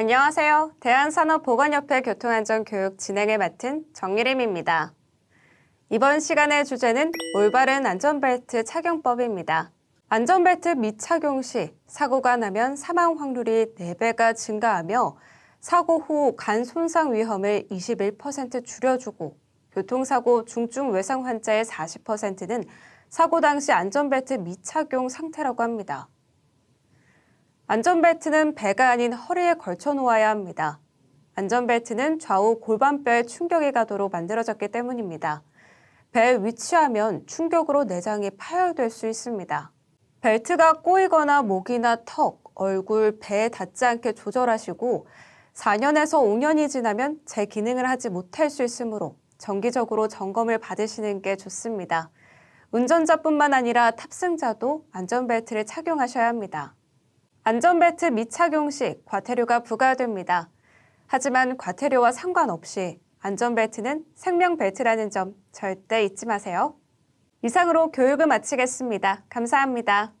안녕하세요. 대한산업보건협회 교통안전교육 진행을 맡은 정일임입니다. 이번 시간의 주제는 올바른 안전벨트 착용법입니다. 안전벨트 미착용 시 사고가 나면 사망 확률이 4배가 증가하며 사고 후 간 손상 위험을 21% 줄여주고 교통사고 중증 외상 환자의 40%는 사고 당시 안전벨트 미착용 상태라고 합니다. 안전벨트는 배가 아닌 허리에 걸쳐 놓아야 합니다. 안전벨트는 좌우 골반뼈에 충격이 가도록 만들어졌기 때문입니다. 배에 위치하면 충격으로 내장이 파열될 수 있습니다. 벨트가 꼬이거나 목이나 턱, 얼굴, 배에 닿지 않게 조절하시고 4년에서 5년이 지나면 제 기능을 하지 못할 수 있으므로 정기적으로 점검을 받으시는 게 좋습니다. 운전자뿐만 아니라 탑승자도 안전벨트를 착용하셔야 합니다. 안전벨트 미착용 시 과태료가 부과됩니다. 하지만 과태료와 상관없이 안전벨트는 생명벨트라는 점 절대 잊지 마세요. 이상으로 교육을 마치겠습니다. 감사합니다.